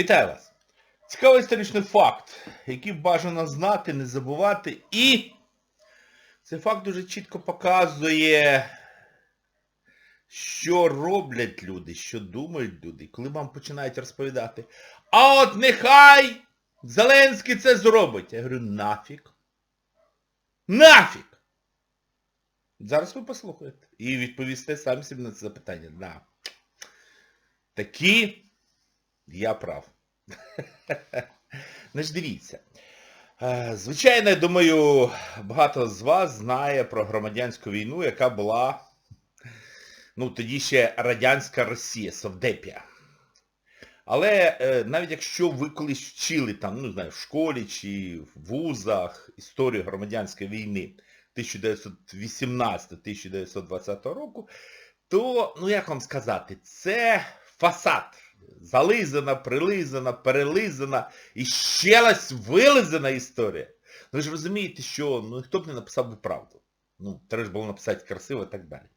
Вітаю вас! Цікавий історичний факт, який бажано знати, не забувати. І цей факт дуже чітко показує, що роблять люди, що думають люди, коли вам починають розповідати. А от нехай Зеленський це зробить. Я говорю, нафіг. Нафіг! Зараз ви послухаєте. І відповісте самі собі на це запитання. Да. Такі я прав. Значить, дивіться. Е, Звичайно, я думаю, багато з вас знає про громадянську війну, яка була, ну, тоді ще Радянська Росія, Совдепія. Але е, навіть якщо ви колись вчили там, ну, не знаю, в школі чи в вузах історію громадянської війни 1918-1920 року, то, ну як вам сказати, це фасад. Зализана, прилизана, перелизана і ще раз вилизана історія. Ну, Ви ж розумієте, що ну, ніхто б не написав би правду. Ну, треба ж було написати красиво і так далі.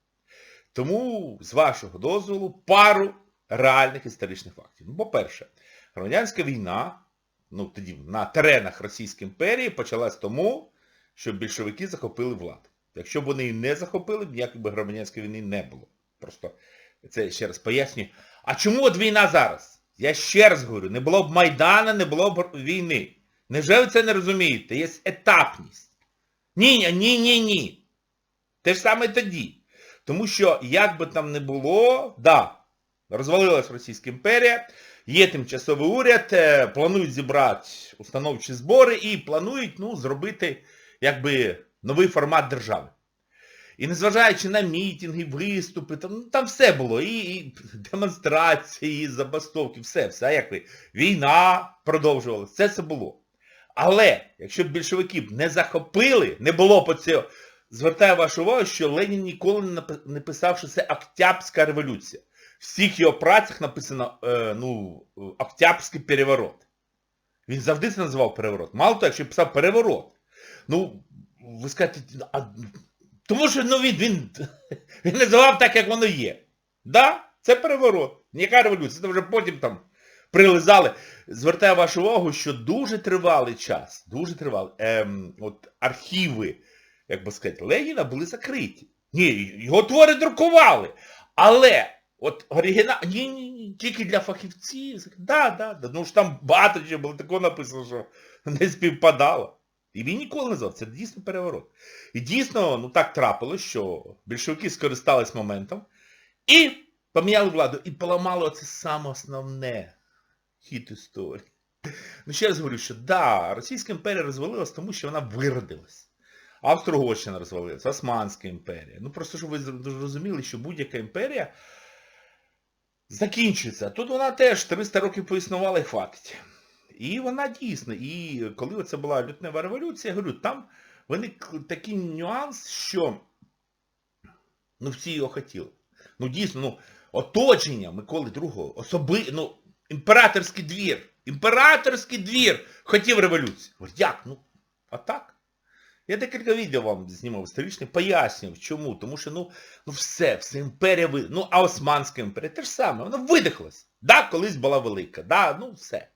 Тому, з вашого дозволу, пару реальних історичних фактів. Ну, по-перше, громадянська війна, ну тоді на теренах Російської імперії почалась тому, що більшовики захопили владу. Якщо б вони її не захопили, ніякої б громадянської війни не було. Просто це ще раз пояснюю. А чому от війна зараз? Я ще раз говорю, не було б Майдана, не було б війни. Невже ви це не розумієте? Є етапність. Ні, ні, ні, ні. Те ж саме тоді. Тому що, як би там не було, да, розвалилась Російська імперія, є тимчасовий уряд, е, планують зібрати установчі збори і планують ну, зробити якби новий формат держави. І незважаючи на мітинги, виступи, там, ну, там все було, і, і демонстрації, і забастовки, все, все, а як ви, війна продовжувалася, все це було. Але, якщо б більшовиків не захопили, не було по цього, звертаю вашу увагу, що Ленін ніколи не писав, що це Октябрська революція. В всіх його працях написано, е, ну, Октябрський переворот. Він завжди це називав переворот. Мало того, якщо писав переворот. Ну, ви скажете, тому що ну, він, він, він називав так, як воно є. Да, це переворот. Ніяка революція. Це вже потім там прилизали. Звертаю вашу увагу, що дуже тривалий час, дуже тривалий, ем, от архіви, як би сказати, Леніна були закриті. Ні, його твори друкували. Але от оригінал, ні, ні, ні, тільки для фахівців. Да, да, да. Ну ж там багато чого було такого написано, що не співпадало. І він ніколи не назвав, це дійсно переворот. І дійсно, ну так трапилось, що більшовики скористались моментом і поміняли владу, і поламали оце саме основне хід історії. Ну ще раз говорю, що да, Російська імперія розвалилась, тому що вона виродилась. Австро-Угорщина розвалилась, Османська імперія. Ну просто щоб ви зрозуміли, що будь-яка імперія закінчується. Тут вона теж 300 років поіснувала і хватить. І вона дійсно, і коли це була лютнева революція, я говорю, там виник такий нюанс, що ну всі його хотіли. Ну дійсно, ну, оточення Миколи II, особи, ну, імператорський двір, імператорський двір хотів революції. Говорю, як? Ну, а так? Я декілька відео вам знімав історичне, пояснював, чому. Тому що, ну, ну все, все імперія ви... Ну, а Османська імперія, те ж саме, вона видихлась. Да, колись була велика, да, ну все.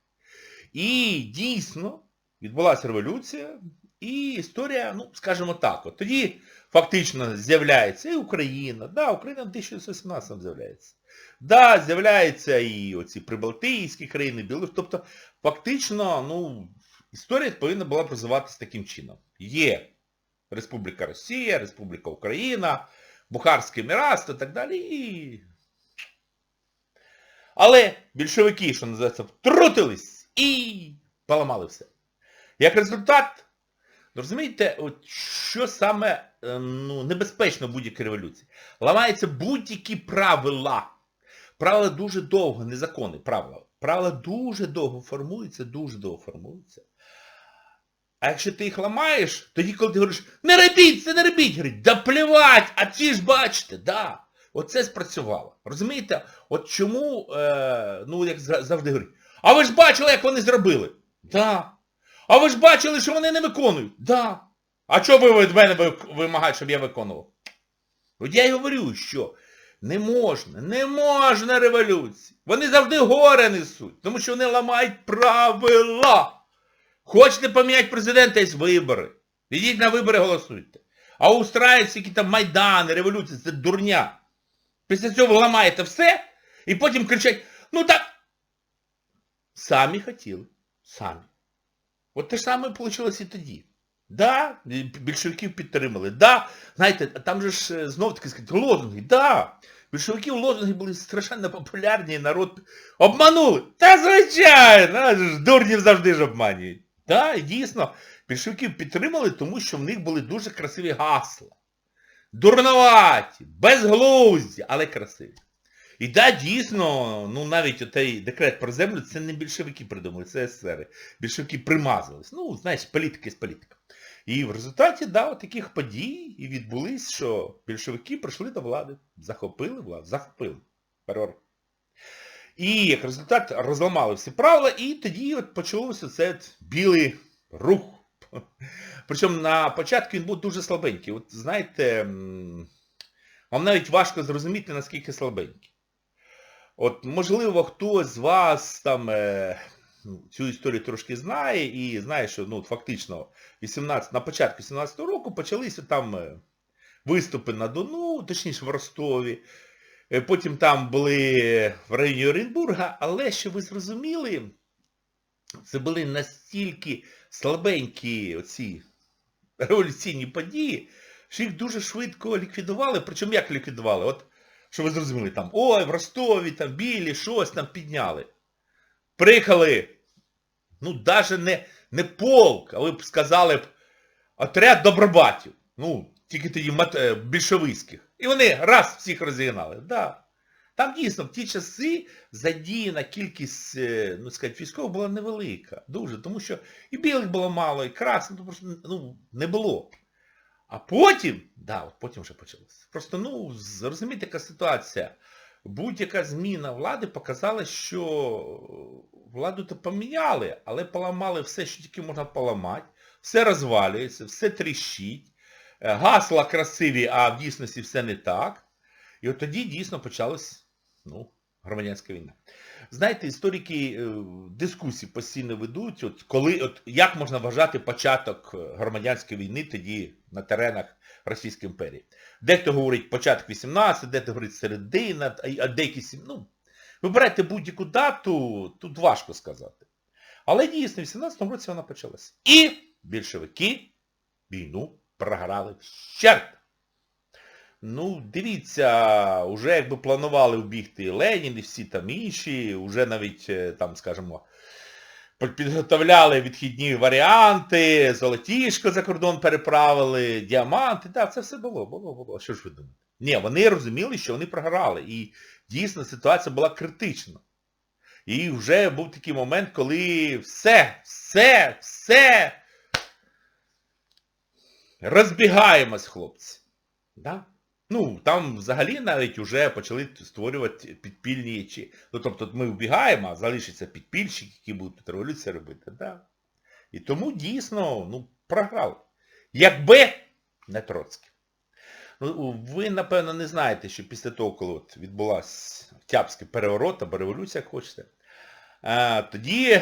І дійсно відбулася революція, і історія, ну, скажімо так, от тоді фактично з'являється і Україна, да, Україна в 1917 з'являється. Да, з'являються і оці Прибалтійські країни, Білорусь. Тобто, фактично, ну, історія повинна була б розвиватися таким чином. Є Республіка Росія, Республіка Україна, Бухарське Еміратство і так далі. І... Але більшовики, що називається, втрутились і поламали все. Як результат, ну, розумієте, от що саме е, ну, небезпечно будь-якій революції? Ламаються будь-які правила. Правила дуже довго, не закони, правила. Правила дуже довго формуються, дуже довго формуються. А якщо ти їх ламаєш, тоді коли ти говориш, не робіть це, не робіть, говорить, да плівать, а ці ж бачите, да. Оце спрацювало. Розумієте? От чому, е, ну як завжди говорять, а ви ж бачили, як вони зробили? Да. А ви ж бачили, що вони не виконують? Да. А чого ви від мене ви- вимагаєте, щоб я виконував? От я й говорю, що Не можна, не можна революції. Вони завжди горе несуть, тому що вони ламають правила. Хочете поміняти президента, є вибори. Ідіть на вибори, голосуйте. А устраюються які там майдани, революції, це дурня. Після цього ви ламаєте все і потім кричать, ну так. Самі хотіли. Самі. От те ж саме вийшло і тоді. Да, більшовиків підтримали. Да, знаєте, там же ж е, знов таки сказати, лозунги, да. Більшовиків лозунги були страшенно популярні, і народ обманули. Та звичайно, ж дурнів завжди ж обманюють. Да, і дійсно, більшовиків підтримали, тому що в них були дуже красиві гасла. Дурноваті, безглузді, але красиві. І да, дійсно, ну навіть отей декрет про землю, це не більшовики придумали, це есери. Більшовики примазались. Ну, знаєш, політики з політика. І в результаті, да, таких подій і відбулись, що більшовики прийшли до влади, захопили владу, захопили. Перор. І як результат розламали всі правила, і тоді от почався цей білий рух. Причому на початку він був дуже слабенький. От знаєте, вам навіть важко зрозуміти, наскільки слабенький. От, можливо, хтось з вас там е, ну, цю історію трошки знає і знає, що ну, фактично 18, на початку 17-го року почалися там е, виступи на Дону, точніше в Ростові. Е, Потім там були в районі Оренбурга, але що ви зрозуміли, це були настільки слабенькі оці революційні події, що їх дуже швидко ліквідували. Причому як ліквідували? От, що ви зрозуміли, там, ой, в Ростові, там, білі, щось там підняли. Приїхали, ну, навіть не, не полк, а ви б сказали б, отряд добробатів. Ну, тільки тоді е, більшовицьких. І вони раз всіх розігнали. Да. Там дійсно в ті часи задіяна кількість, е, ну сказати, військових була невелика. Дуже. Тому що і білих було мало, і красних, ну, просто ну, не було. А потім, да, от потім вже почалося. Просто, ну, зрозумієте, яка ситуація. Будь-яка зміна влади показала, що владу то поміняли, але поламали все, що тільки можна поламати. Все розвалюється, все тріщить. Е, Гасла красиві, а в дійсності все не так. І от тоді дійсно почалась ну, громадянська війна. Знаєте, історики е, дискусії постійно ведуть, от коли, от як можна вважати початок е, громадянської війни тоді на теренах Російської імперії. Дехто говорить початок 18, дехто говорить середина, а деякі ну, вибирайте будь-яку дату, тут важко сказати. Але дійсно, в 18-му році вона почалася. І більшовики війну програли вщерть. Ну, дивіться, вже якби планували вбігти Ленін, і всі там інші, вже навіть е, там, скажімо, під- підготовляли відхідні варіанти, золотішко за кордон переправили, діаманти, так, це все було, було, було. Що ж ви думаєте? Ні, вони розуміли, що вони програли. І дійсно ситуація була критична. І вже був такий момент, коли все, все, все. Розбігаємось, хлопці. Да? Ну, там взагалі навіть вже почали створювати підпільні чи. Ну, тобто ми вбігаємо, а залишиться підпільщики, які будуть тут революцію робити. Да? І тому дійсно, ну, програли. Якби не Троцький. Ну, ви, напевно, не знаєте, що після того, коли от відбулася Октябрський переворот або революція, як хочете, а, тоді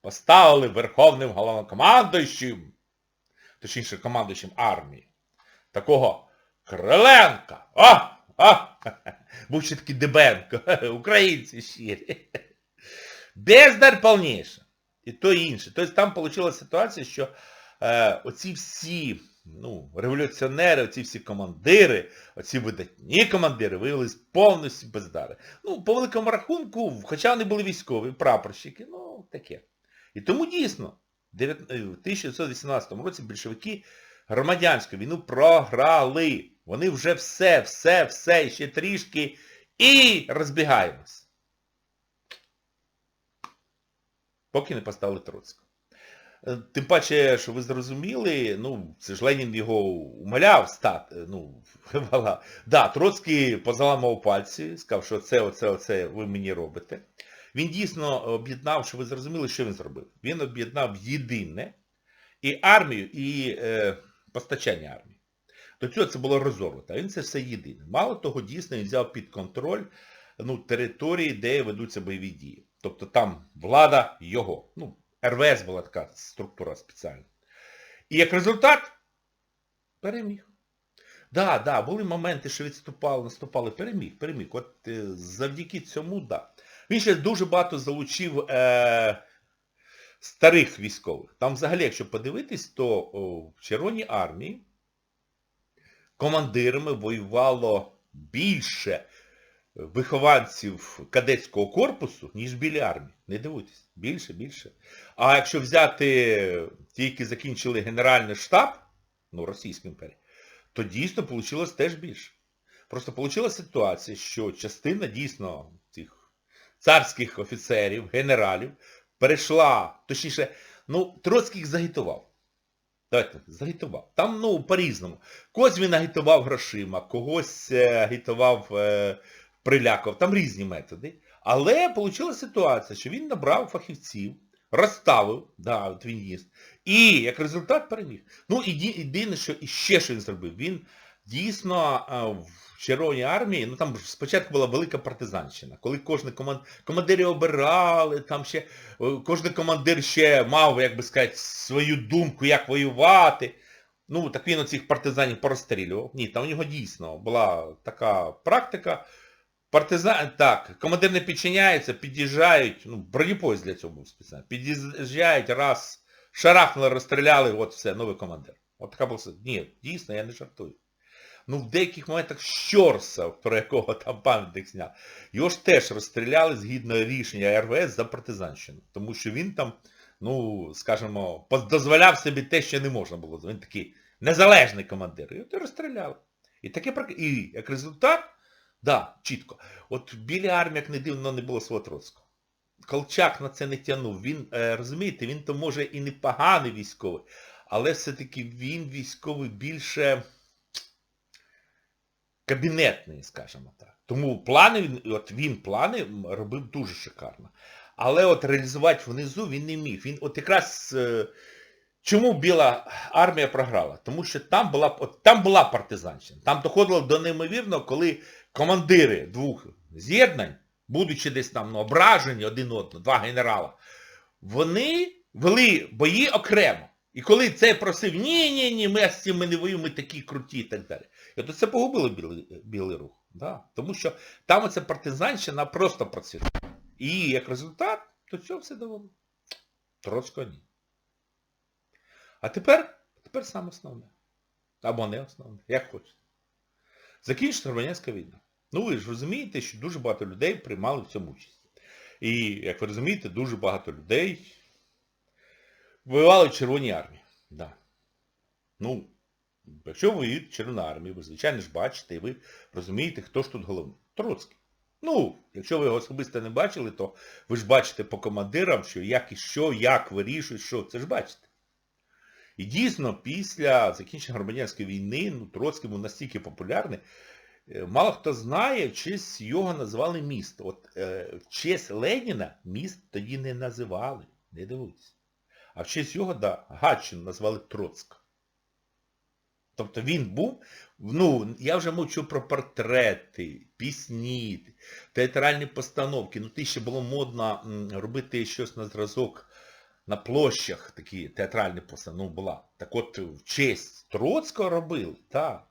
поставили верховним головнокомандуючим, точніше командуючим армії, такого Криленка. О! О! Був ще такий Дебенко. Українці щирі. Бездар повніше. І то інше. Тобто там вийшла ситуація, що е, оці всі ну, революціонери, оці всі командири, оці видатні командири виявились повністю бездари. Ну, по великому рахунку, хоча вони були військові, прапорщики, ну, таке. І тому дійсно, в 1918 році більшовики громадянську війну програли. Вони вже все, все, все, ще трішки і розбігаємось. Поки не поставили Троцького. Е, Тим паче, що ви зрозуміли, ну, це ж Ленін його умоляв стати, ну, вала. Да, Троцький позаламав пальці, сказав, що це, оце, оце ви мені робите. Він дійсно об'єднав, що ви зрозуміли, що він зробив. Він об'єднав єдине і армію, і е, постачання армії. До цього це було розорвано. Він це все єдине. Мало того, дійсно він взяв під контроль ну, території, де ведуться бойові дії. Тобто там влада його. Ну, РВС була така структура спеціальна. І як результат переміг. Да, да, були моменти, що відступали, наступали, переміг, переміг. От е, завдяки цьому, да. Він ще дуже багато залучив е, старих військових. Там взагалі, якщо подивитись, то в Червоній армії командирами воювало більше вихованців кадетського корпусу, ніж біля армії. Не дивуйтесь, більше, більше. А якщо взяти ті, які закінчили Генеральний штаб, ну, Російської імперії, то дійсно вийшло теж більше. Просто вийшла ситуація, що частина дійсно цих царських офіцерів, генералів, перейшла, точніше, ну, Троцький їх загітував. Давайте, загітував. Там, ну, по-різному. Когось він агітував грошима, когось е, агітував, е, прилякав. Там різні методи. Але вийшла ситуація, що він набрав фахівців, розставив, да, от він їсть, і як результат переміг. Ну, і єдине, що і що він зробив, він дійсно в Червоній армії, ну там спочатку була велика партизанщина, коли кожен команд... командири обирали, там ще е, кожен командир ще мав, як би сказати, свою думку, як воювати. Ну, так він оцих партизанів порозстрілював. Ні, там у нього дійсно була така практика. Партизан, так, командир не підчиняється, під'їжджають, ну, бронепоїзд для цього був спеціально. Під'їжджають, раз, шарахнули, розстріляли, от все, новий командир. От така була. Ні, дійсно, я не жартую. Ну, в деяких моментах Щорса, про якого там пам'ятник зняв, його ж теж розстріляли згідно рішення РВС за партизанщину. Тому що він там, ну, скажімо, дозволяв собі те, що не можна було. Він такий незалежний командир. І от і розстріляли. І таке І як результат, да, чітко. От біля армії, як не дивно, не було свого Троцького. Колчак на це не тягнув. Він, е, розумієте, він то може і не поганий військовий, але все-таки він військовий більше кабінетний, скажімо так. Тому плани, от він плани робив дуже шикарно. Але от реалізувати внизу він не міг. Він от якраз е, чому Біла армія програла? Тому що там була, от, там була партизанщина. Там доходило до неймовірного, коли командири двох з'єднань, будучи десь там ну, ображені один одного, два генерала, вони вели бої окремо. І коли цей просив, ні-ні-ні, ми з цим ми не воюємо, ми такі круті і так далі. І от це погубило білий, білий рух. Да? Тому що там оця партизанщина просто процвітала. І як результат, то цього все довело. Троцького ні. А тепер, тепер саме основне. Або не основне, як хочете. Закінчиться громадянська війна. Ну ви ж розумієте, що дуже багато людей приймали в цьому участь. І, як ви розумієте, дуже багато людей воювали в Червоній армії. Да. Ну, якщо ви в Червоній армії, ви, звичайно ж, бачите, і ви розумієте, хто ж тут головний. Троцький. Ну, якщо ви його особисто не бачили, то ви ж бачите по командирам, що як і що, як вирішують, що, це ж бачите. І дійсно, після закінчення громадянської війни, ну, Троцький був настільки популярний, е, мало хто знає, в честь його назвали місто. От е, в честь Леніна міст тоді не називали, не дивуйтесь. А в честь його, да, Гатчину назвали Троцьк. Тобто він був, ну, я вже мовчу про портрети, пісні, театральні постановки. Ну, ти ще було модно робити щось на зразок на площах, такі театральні постановки, ну, була. Так от в честь Троцького робили, так.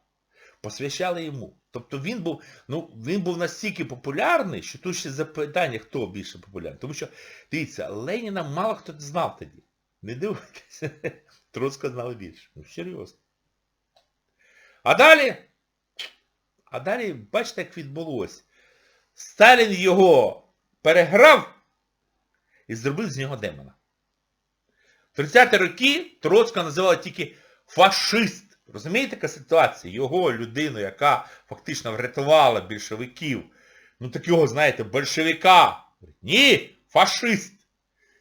Посвящали йому. Тобто він був, ну, він був настільки популярний, що тут ще запитання, хто більше популярний. Тому що, дивіться, Леніна мало хто знав тоді. Не дивуйтеся. Троцького знали більше. Ну, серйозно. А далі, а далі, бачите, як відбулося. Сталін його переграв і зробив з нього демона. В 30-ті роки Троцького називали тільки фашист. Розумієте, яка ситуація? Його людину, яка фактично врятувала більшовиків, ну так його, знаєте, большевика. Ні, фашист.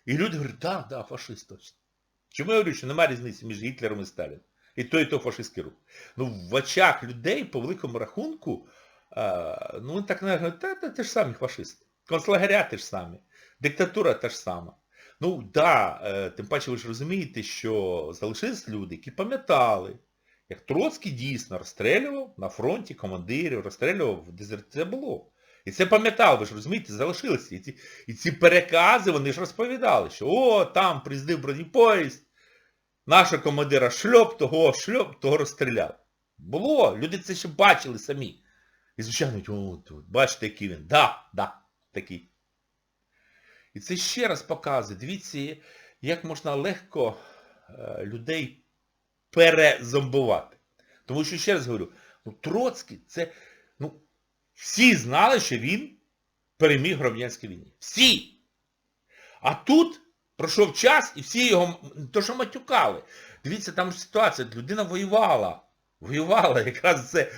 І люди говорять, так, да, да, фашист точно. Чому я говорю, що немає різниці між Гітлером і Сталіном? І то, і то фашистський рух. Ну, в очах людей, по великому рахунку, а, ну, так не говорять, та, та, ти ж самі фашисти. Концлагеря ти ж самі. Диктатура та ж сама. Ну, да, е, тим паче ви ж розумієте, що залишились люди, які пам'ятали, як Троцький дійсно розстрілював на фронті командирів, розстрілював дезерт. Це було. І це пам'ятав, ви ж розумієте, залишилися. І ці, і ці перекази, вони ж розповідали, що о, там приїздив бронепоїзд, нашого командира шльоп, того шльоп, того розстріляв. Було, люди це ще бачили самі. І звичайно, о, бачите, який він. Да, да, такий. І це ще раз показує, дивіться, як можна легко е, людей перезомбувати. Тому що, ще раз говорю, ну, Троцький, це, ну, всі знали, що він переміг в громадянській війні. Всі! А тут пройшов час і всі його, то що матюкали. Дивіться, там ситуація, людина воювала. Воювала якраз це.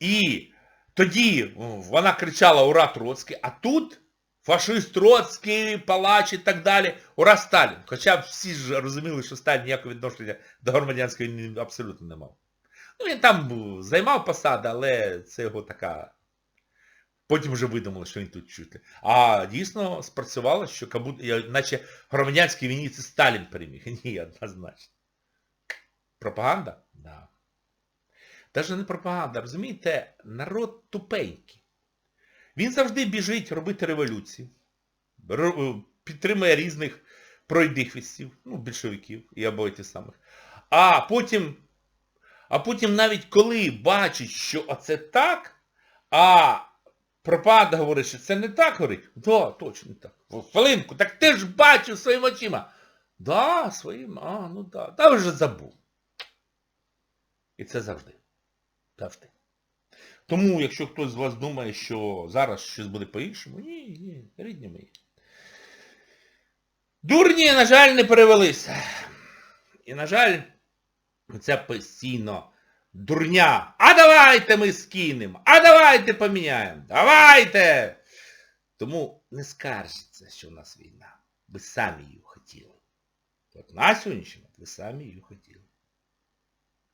І тоді вона кричала Ура Троцький, а тут фашист Троцький, палач і так далі. Ура Сталін. Хоча всі ж розуміли, що Сталін ніякого відношення до громадянської війни абсолютно не мав. Ну він там займав посади, але це його така... Потім вже видумали, що він тут чути. А дійсно спрацювало, що кабут, наче громадянській війні це Сталін переміг. Ні, однозначно. Пропаганда? Да. Даже не пропаганда, розумієте, народ тупенький. Він завжди біжить робити революцію, ро- підтримує різних пройдихвістів, ну, більшовиків і або ті самих. А потім, а потім навіть коли бачить, що оце так, а пропаганда говорить, що це не так, говорить, да, точно так. Хвилинку, так ти ж бачив своїми очима. Да, своїм, а, ну да, та вже забув. І це завжди. Завжди. Тому, якщо хтось з вас думає, що зараз щось буде по-іншому, ні, ні, рідні мої. Дурні, на жаль, не перевелися. І, на жаль, це постійно дурня. А давайте ми скинемо, а давайте поміняємо, давайте! Тому не скаржіться, що в нас війна. Ви самі її хотіли. От на сьогоднішній момент ви самі її хотіли.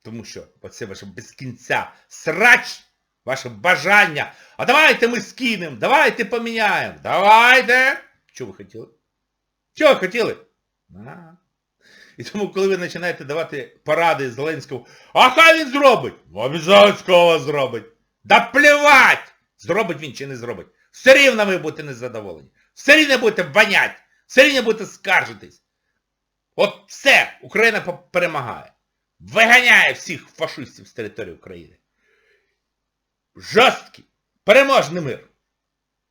Тому що оце ваше без кінця срач, ваше бажання. А давайте ми скинемо, давайте поміняємо. Давайте! Що ви хотіли? Що ви хотіли? А. І тому, коли ви починаєте давати поради Зеленському, а хай він зробить? Обов'язково зробить. Да плевать! Зробить він чи не зробить. Все рівно ви будете незадоволені. Все рівно будете банять. Все рівно будете скаржитись. От все, Україна перемагає. Виганяє всіх фашистів з території України. Жорсткий, переможний мир.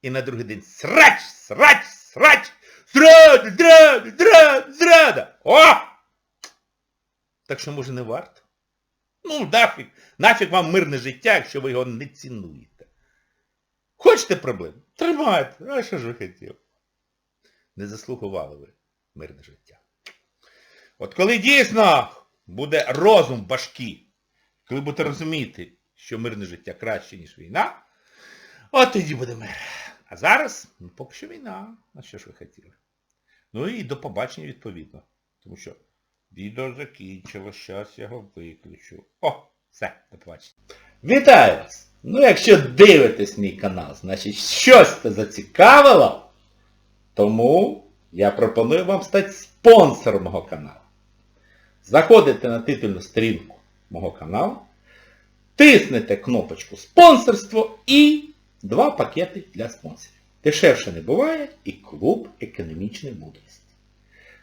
І на другий день срач, срач, срач, зрада, зрада, зрада, зрада. О! Так що, може, не варто? Ну, нафіг, нафіг вам мирне життя, якщо ви його не цінуєте. Хочете проблем? Тримайте. А що ж ви хотіли? Не заслугували ви мирне життя. От коли дійсно буде розум в коли будете розуміти, що мирне життя краще, ніж війна, от тоді буде мир. А зараз, ну, поки що війна. А що ж ви хотіли? Ну і до побачення відповідно. Тому що відео закінчилось, зараз його виключу. О, все, до побачення. Вітаю вас! Ну якщо дивитесь мій канал, значить щось це зацікавило, тому я пропоную вам стати спонсором мого каналу. Заходите на титульну сторінку мого каналу, тиснете кнопочку спонсорство і два пакети для спонсорів. Дешевше не буває і клуб економічної мудрості.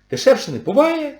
Дешевше не буває,